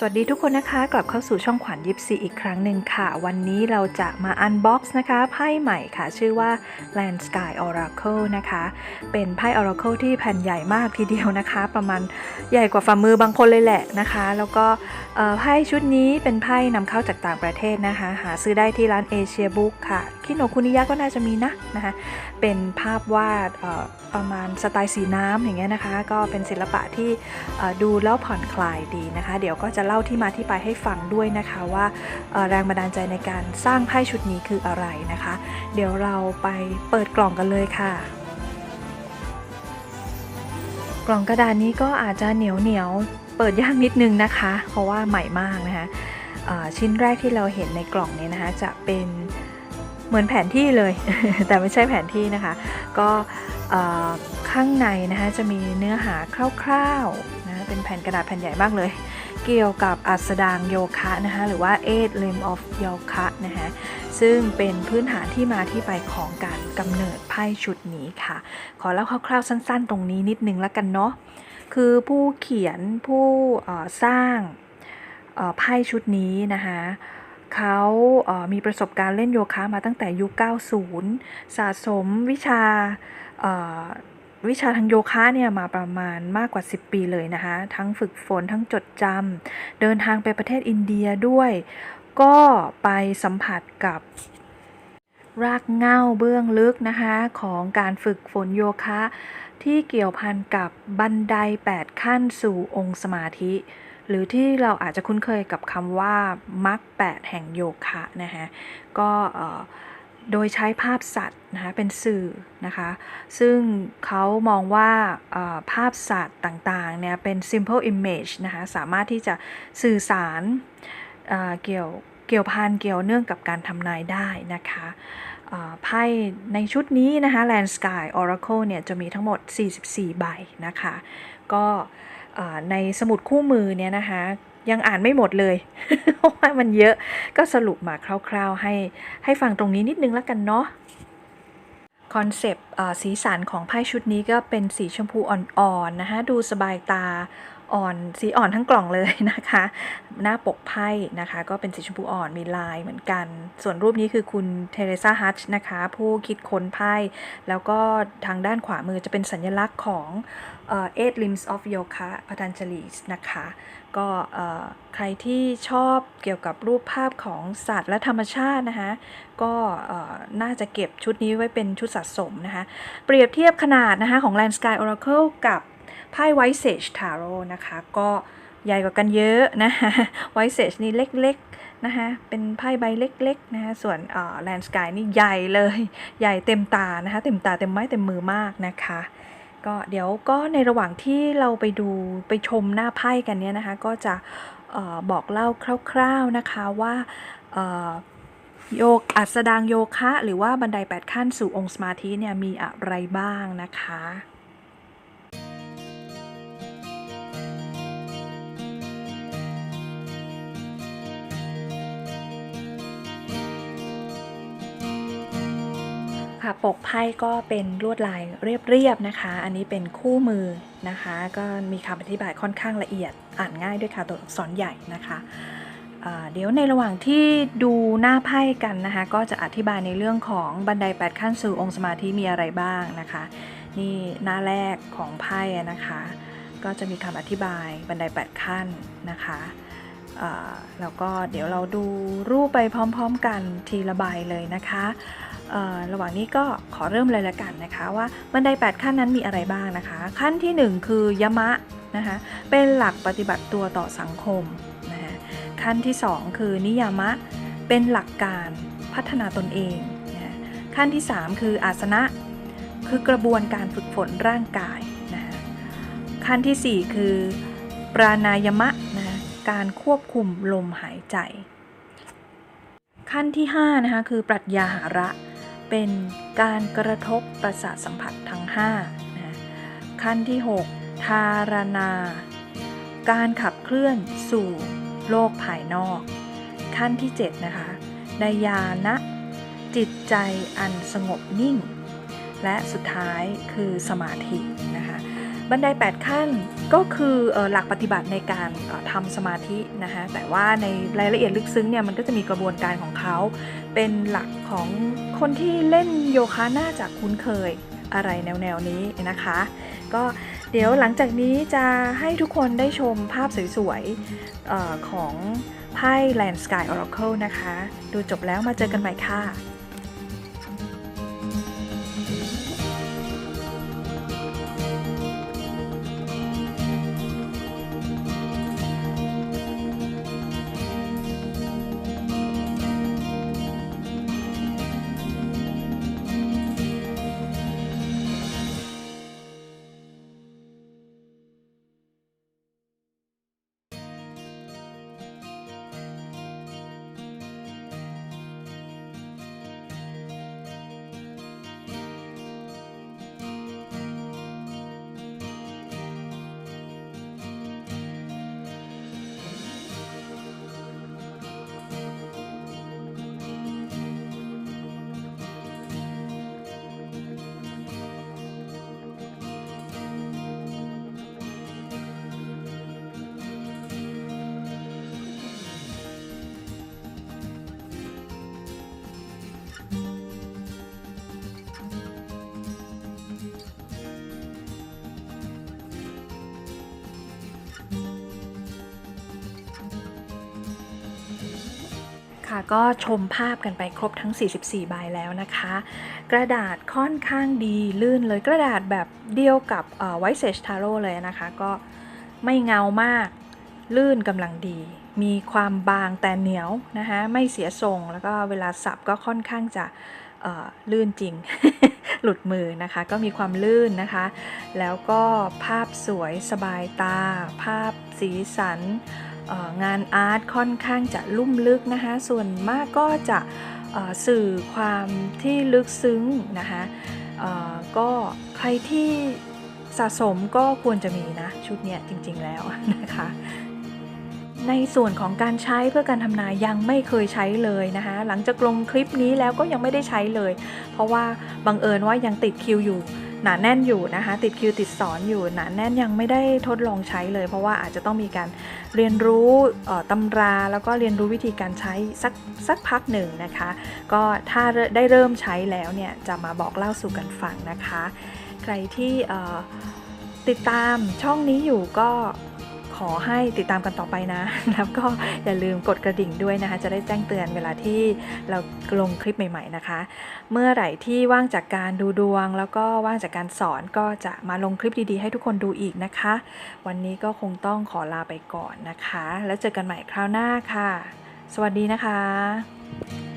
สวัสดีทุกคนนะคะ กลับเข้าสู่ช่องขวัญยิปซีอีกครั้งหนึ่งค่ะ วันนี้เราจะมาอันบ็อกซ์นะคะไพ่ใหม่ค่ะ ชื่อว่า Land Sky Oracle นะคะ เป็นไพ่ Oracle ที่แผ่นใหญ่มากทีเดียวนะคะ ประมาณใหญ่กว่าฝ่ามือบางคนเลยแหละนะคะ แล้วก็ไพ่ชุดนี้เป็นไพ่นำเข้าจากต่างประเทศนะคะ หาซื้อได้ที่ร้านเอเชียบุ๊กค่ะ คิโนคุนิยะก็น่าจะมีนะนะคะเป็นภาพวาดประมาณสไตล์สีน้ำอย่างเงี้ยนะคะ ก็เป็นศิลปะที่ดูแล้วผ่อนคลายดีนะคะ เดี๋ยวก็จะเล่าที่มาที่ไปให้ฟังด้วยนะคะว่าแรงบันดาลใจในการสร้างไพ่ชุดนี้คืออะไรนะคะ เดี๋ยวเราไปเปิดกล่องกันเลยค่ะกล่องกระดานนี้ก็อาจจะเหนียวเหนียวเปิดยากนิดนึงนะคะ เพราะว่าใหม่มากนะคะชิ้นแรกที่เราเห็นในกล่องนี้นะคะจะเป็น เหมือนแผนที่เลย แต่ไม่ใช่แผนที่นะคะ ก็ข้างในนะคะจะมีเนื้อหาคร่าวๆนะเป็นแผ่นกระดาษแผ่นใหญ่มากเลย เกี่ยวกับอัสดางโยคะนะคะหรือว่า eight limb of yoga นะคะซึ่งเป็นพื้นฐานที่มาที่ไปของการกำเนิดไพ่ชุดนี้ค่ะ ขอเล่าคร่าวๆสั้นๆ ตรงนี้นิดนึงแล้วกันเนาะคือผู้เขียนผู้สร้างไพ่ชุดนี้นะคะ เขาเอ่อมีประสบการณ์เล่นโยคะมาตั้งแต่ยุค 90 สะสมวิชาเอ่อวิชาทางโยคะเนี่ยมาประมาณมากกว่า 10 ปีเลยนะคะ ทั้งฝึกฝนทั้งจดจำเดินทางไปประเทศอินเดียด้วย ก็ไปสัมผัสกับรากเง้าเบื้องลึกนะคะ ของการฝึกฝนโยคะ ที่เกี่ยวพันกับบันได 8 ขั้นสู่องค์สมาธิ หรือที่เราอาจจะคุ้นเคยกับคำว่ามรรค8แห่งโยคะนะคะก็โดยใช้ภาพสัตว์นะคะเป็นสื่อนะคะซึ่งเขามองว่าภาพสัตว์ต่างๆเนี่ยเป็น simple image นะคะสามารถที่จะสื่อสารเเกี่ยวเกี่ยวพันเกี่ยวเนื่องกับการทำนายได้นะคะไพ่ในชุดนี้นะคะ Land Sky Oracle เนี่ยจะมีทั้งหมด 44 ใบนะคะ ก็ ในสมุดคู่มือเนี่ยนะคะยังอ่านไม่หมดเลยเพราะว่ามันเยอะก็สรุปมาคร่าวๆ ให้ให้ฟังตรงนี้นิดนึงแล้วกันเนาะคอนเซปต์สีสันของไพ่ชุดนี้ก็เป็นสีชมพูอ่อนๆนะคะดูสบายตา อ่อนสีอ่อนทั้งกล่องเลยนะคะ หน้าปกไพ่นะคะ ก็เป็นสีชมพูอ่อนมีลายเหมือนกัน ส่วนรูปนี้คือคุณเทเรซาฮัชนะคะ ผู้คิดค้นไพ่ แล้วก็ทางด้านขวามือจะเป็นสัญลักษณ์ของเอ่อ eight limbs of yoga พัตันจลีนะคะ ก็ใครที่ชอบเกี่ยวกับรูปภาพของสัตว์และธรรมชาตินะคะ ก็น่าจะเก็บชุดนี้ไว้เป็นชุดสะสมนะคะ เปรียบเทียบขนาดนะคะของ Land Sky Oracle กับ ไพ่ White Sage Tarot นะคะ ก็ใหญ่กว่ากันเยอะนะคะ White Sage นี่เล็กๆนะคะเป็นไพ่ใบเล็กๆนะคะส่วนเอ่อ Land Sky นี่ใหญ่เลย ใหญ่เต็มตานะคะ เต็มตาเต็มไม้เต็มมือมากนะคะก็เดี๋ยวก็ในระหว่างที่เราไปดูไปชมหน้าไพ่กันเนี่ยนะคะ ก็จะเออบอกเล่าคร่าวๆนะคะว่าเอ่อโยกอัสดางโยคะ หรือว่าบันได 8 ขั้นสู่องค์สมาธิเนี่ยมีอะไรบ้างนะคะ ค่ะปกไพ่ก็เป็นลวดลายเรียบๆนะคะ อันนี้เป็นคู่มือนะคะ ก็มีคำอธิบายค่อนข้างละเอียดอ่านง่ายด้วยค่ะตัวอักษรใหญ่นะคะเดี๋ยวในระหว่างที่ดูหน้าไพ่กันนะคะ ก็จะอธิบายในเรื่องของบันได 8 ขั้นสู่องค์สมาธิมีอะไรบ้างนะคะ นี่หน้าแรกของไพ่นะคะ ก็จะมีคำอธิบายบันได 8 ขั้นนะคะ แล้วก็เดี๋ยวเราดูรูปไปพร้อมๆกันทีละใบเลยนะคะระหว่างนี้ก็ขอเริ่มเลยละกันนะคะ ว่าบันได 8 ขั้นนั้นมีอะไรบ้างนะคะ ขั้นที่ 1 คือยมะนะคะเป็นหลักปฏิบัติตัวต่อสังคมนะคะขั้นที่ 2 คือนิยามะเป็นหลักการพัฒนาตนเองนะคะขั้นที่ 3 คืออาสนะคือกระบวนการฝึกฝนร่างกายนะคะขั้นทีสี่ 4 คือปรานายมะนะ การควบคุมลมหายใจ ขั้นที่5นะคะคือปรัชญาหาระ เป็นการกระทบประสาทสัมผัสทั้ง5นะขั้นที่ 6 ทารณา การขับเคลื่อนสู่โลกภายนอก ขั้นที่7นะคะดายานะ จิตใจอันสงบนิ่ง และสุดท้ายคือสมาธินะคะ บันได 8 ขั้นก็คือหลักปฏิบัติในการเอ่อทำสมาธินะคะแต่ว่าในรายละเอียดลึกซึ้งเนี่ยมันก็จะมีกระบวนการของเขาเป็นหลักของคนที่เล่นโยคะน่าจะคุ้นเคยอะไรแนวๆนี้นะคะ ก็เดี๋ยวหลังจากนี้จะให้ทุกคนได้ชมภาพสวยๆของไพ่ Land Sky Oracle นะคะ ดูจบแล้วมาเจอกันใหม่ค่ะ ค่ะก็ชมภาพกันไปครบทั้ง 44 ใบแล้วนะคะ กระดาษค่อนข้างดีลื่นเลยกระดาษแบบเดียวกับไวท์เซจทาโร่เลยนะคะ ก็ไม่เงามากลื่นกำลังดี มีความบางแต่เหนียวนะคะไม่เสียทรงแล้วก็เวลาสับก็ค่อนข้างจะลื่นจริง หลุดมือนะคะ ก็มีความลื่นนะคะ แล้วก็ภาพสวยสบายตา ภาพสีสัน งานอาร์ตค่อนข้างจะลุ่มลึกนะคะ ส่วนมากก็จะสื่อความที่ลึกซึ้งนะคะก็ใครที่สะสมก็ควรจะมีนะ ชุดเนี้ยจริงๆแล้วนะคะในส่วนของการใช้เพื่อการทำนายยังไม่เคยใช้เลยนะคะ หลังจากลงคลิปนี้แล้วก็ยังไม่ได้ใช้เลย เพราะว่าบังเอิญว่ายังติดคิวอยู่ หนาแน่นอยู่นะคะ ติดคิวติดสอนอยู่หนาแน่นยังไม่ได้ทดลองใช้เลย เพราะว่าอาจจะต้องมีการเรียนรู้ตำราแล้วก็เรียนรู้วิธีการใช้สักสักพักหนึ่งนะคะ ก็ถ้าได้เริ่มใช้แล้วเนี่ยจะมาบอกเล่าสู่กันฟังนะคะ ใครที่ติดตามช่องนี้อยู่ก็ ขอให้ติดตามกันต่อไปนะ แล้วก็อย่าลืมกดกระดิ่งด้วยนะคะ จะได้แจ้งเตือนเวลาที่เราลงคลิปใหม่ ๆนะคะ เมื่อไหร่ที่ว่างจากการดูดวง แล้วก็ว่างจากการสอนก็จะมาลงคลิปดีๆ ให้ทุกคนดูอีกนะคะ วันนี้ก็คงต้องขอลาไปก่อนนะคะ แล้วเจอกันใหม่คราวหน้าค่ะ สวัสดีนะคะ